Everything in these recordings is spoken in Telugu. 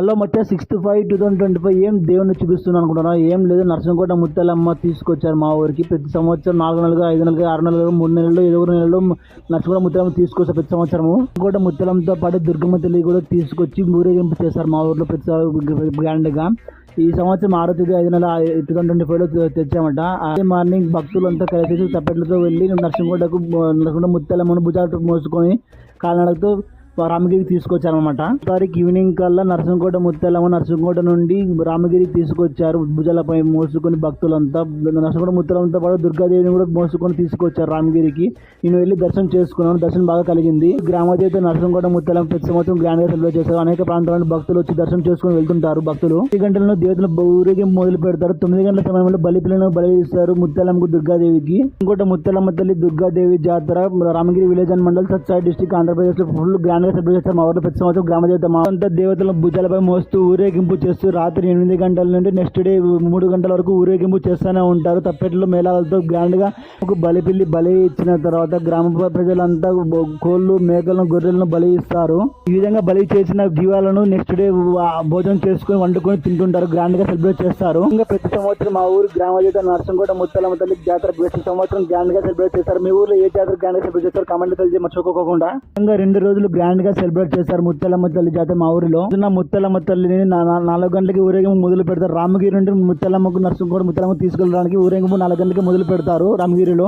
హలో మచ్చా sixth five two thousand twenty five ఏం దేవుని చూపిస్తున్నాను అనుకుంటున్నా ఏం లేదు నరసింహకోట ముత్యాలమ్మ తీసుకొచ్చారు మా ఊరికి. ప్రతి సంవత్సరం నాలుగు నెలలు ఐదు నెలలు ఆరు నెలలు మూడు నెలలు ఐదుగురు నెలలు నరసింహకోట ముత్యాలమ్మ తీసుకొచ్చారు ప్రతి సంవత్సరము. కోట ముత్యాలమ్మతో పాటు దుర్గమ్మ తల్లి కూడా తీసుకొచ్చి ఊరేగింపు చేస్తారు మా ఊర్లో ప్రతి గ్రాండ్గా. ఈ సంవత్సరం ఆరో తేదీ ఐదు నెల టూ థౌసండ్ ట్వంటీ ఫైవ్లో తెచ్చామట. అదే మార్నింగ్ భక్తులంతా కలిసి తప్పెట్లతో వెళ్ళి నరసింహకోటకు నరసింహకోట ముత్యాలమ్మను భుజాలు మోసుకొని కాలినడకతో రామగిరికి తీసుకొచ్చారనమాట తారీఖు ఈవినింగ్ కల్లా నరసింహకోట ముత్యాలమ్మ నరసింహకోట నుండి రామగిరికి తీసుకొచ్చారు. భుజాలపై మోసుకొని భక్తులంతా నరసింహకోట ముత్యాలమ్మతో పాటు దుర్గాదేవిని కూడా మోసుకొని తీసుకొచ్చారు రామగిరికి. నేను వెళ్ళి దర్శనం చేసుకున్నాను దర్శనం బాగా కలిగింది. గ్రామదేవత నరసింహకోట ముత్యాలమ్మ ప్రతి సంవత్సరం గ్రాండ్గా సెలబ్రేట్ చేస్తారు అనేక ప్రాంతాల నుండి భక్తులు వచ్చి దర్శనం చేసుకుని వెళ్తుంటారు భక్తులు. ఈ గంటలను దేవతలు ఊరేగింపు మొదలు పెడతారు. తొమ్మిది గంటల సమయంలో బలిపిల్లను బలి ఇస్తారు ముత్యాలమ్మకు దుర్గాదేవికి. ఇంకోటి ముత్యాలమ్మ తల్లి దుర్గాదేవి జాతర Ramagiri village and mandal Satsai district ఆంధ్రప్రదేశ్లో ఫుల్ గ్రాండ్ గా సెలబ్రేట్ మా ఊర్లో ప్రతి సంవత్సరం గ్రామ దేవత మా అంతా దేవతల భుజాలపై మోస్తూ ఊరేగింపు చేస్తూ రాత్రి ఎనిమిది గంటల నుండి నెక్స్ట్ డే మూడు గంటల వరకు ఊరేగింపు చేస్తూనే ఉంటారు. తప్పెట్లు మేళాలతో గ్రాండ్గా ఒక బలిపిల్లి బలి ఇచ్చిన తర్వాత గ్రామ ప్రజలంతా కోళ్ళు మేకలను గొర్రెలను బలి ఇస్తారు. ఈ విధంగా బలి చేసిన జీవాలను నెక్స్ట్ డే భోజనం చేసుకొని వండుకొని తింటుంటారు. గ్రాండ్గా సెలబ్రేట్ చేస్తారు. ఇంకా ప్రతి సంవత్సరం మా ఊరు గ్రామ దేవత నర్సంకోట ముత్తలమ్మ తల్లి జాతర ప్రతి సంవత్సరం గ్రాండ్గా సెలబ్రేట్ చేస్తారు. మీ ఊర్లో ఏ జాతర గ్రాండ్గా సెలబ్రేట్ చేస్తారు? కమెంట్ తెలిసి మర్చిపోకుండా ఇంకా రెండు రోజులు గ్రాండ్ గా సెలబ్రేట్ చేస్తారు ముత్తలమ్మ తల్లి జాతర మా ఊరిలో. పొద్దున్న ముత్తలమ్మ తల్లిని నా- నాలుగు గంటలకి ఊరేగింపు మొదలు పెడతారు. రామగిరి నుండి ముత్తలమ్మకు నరసింహకోట ముత్తలమ్మ తీసుకెళ్ళడానికి ఊరేగింపు నాలుగు గంటలకి మొదలు పెడతారు రామగిరిలో.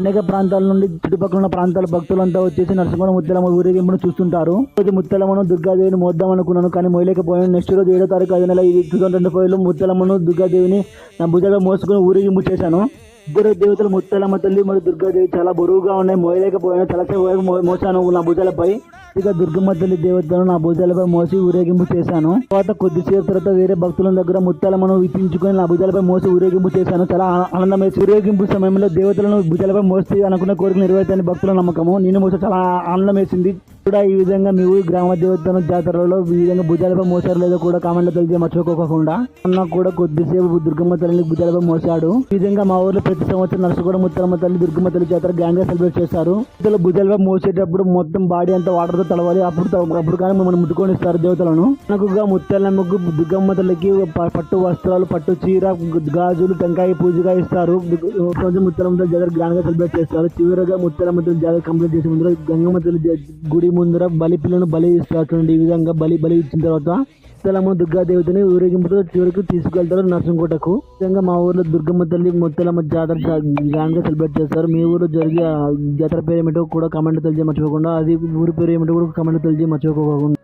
అనేక ప్రాంతాల నుండి చుట్టుపక్కల ఉన్న ప్రాంతాల భక్తులంతా వచ్చేసి నరసింహ ముత్తలమ్మ ఊరేగింపును చూస్తుంటారు. రోజు ముత్తలమ్మను దుర్గాదేవిని మోద్దాం అనుకున్నాను కానీ మోయలేకపోయాను నెక్స్ట్ రోజు ఏడో తారీఖు ఐదు నెల టూ థౌసండ్ ట్వంటీ ముత్తలమ్మను దుర్గాదేవిని నా భుజాగా మోసుకుని ఊరేగింపు చేశాను. ఇద్దరు దేవతలు ముత్తలమ్మ తల్లి మరియు దుర్గాదేవి చాలా బరువుగా ఉన్నాయి. మోయలేకపోయాను చాలా మోసాను. నా భుజాలపై ఇక దుర్గమ్మ తల్లి దేవతలను నా భుజాలపై మోసి ఊరేగింపు చేశాను. తర్వాత కొద్దిసేపు తర్వాత వేరే భక్తుల దగ్గర ముత్తాలమ్మను విప్పించుకొని నా భుజాలపై మోసి ఊరేగింపు చేశాను. చాలా ఆనందం వేసి ఊరేగింపు సమయంలో దేవతలను భుజాలపై మోస్తే అనుకున్న కోరిక నెరవేర్తాయని భక్తుల నమ్మకము. నేను మోస చాలా ఆనందం వేసింది. కూడా ఈ విధంగా మీ ఊరి గ్రామ దేవతను జాతరలో ఈ విధంగా భుజాలపై మోసారు లేదో కూడా కామెంట్లో తెలియజే మర్చిపోకోకుండా అన్న కూడా కొద్దిసేపు దుర్గమ్మ తల్లిని భుజాలపై మోసాడు ఈ విధంగా మా ఊర్లో ప్రతి సంవత్సరం నరసగూడ ముత్తలమ్మ తల్లి దుర్గమ్మ తల్లి జాతర గ్రాండ్గా సెలబ్రేట్ చేస్తారు. ఇతరులు భుజాలపై మోసేటప్పుడు మొత్తం బాడీ అంతా వాటర్తో తడవాలి. అప్పుడు అప్పుడు కానీ మిమ్మల్ని ముట్టుకొని ఇస్తారు దేవతలను. మనకుగా ముత్తలమ్మకు దుర్గమ్మ తల్లికి పట్టు వస్త్రాలు పట్టు చీర గాజులు టెంకాయ పూజగా ఇస్తారు. కొంచెం తల్లి జాతర గ్రాండ్గా సెలబ్రేట్ చేస్తారు. చివరిగా ముత్యాలమ్మ తల్లి జాతర కంప్లీట్ చేసే ముందు గంగమ్మ తల్లి గుడి ముందర బలి పిల్లను బలి ఇస్తారు ఈ విధంగా బలి బలి ఇచ్చిన తర్వాత ముత్తలమ్మ దుర్గా దేవతని ఊరేగింపుతో చివరికి తీసుకెళ్తారు నర్సంకోటకు విధంగా మా ఊర్లో దుర్గమ్మ తల్లి ముత్తలమ్మ జాతర గ్రాండ్గా సెలబ్రేట్ చేస్తారు. మీ ఊర్లో జరిగే జాతర పేరు ఏమిటో కూడా కమెంట్ తెలియజేయ మర్చిపోకుండా అది ఊరి పేరు ఏమిటో కూడా కమెంట్ తెలియజేయ మర్చిపోకుండా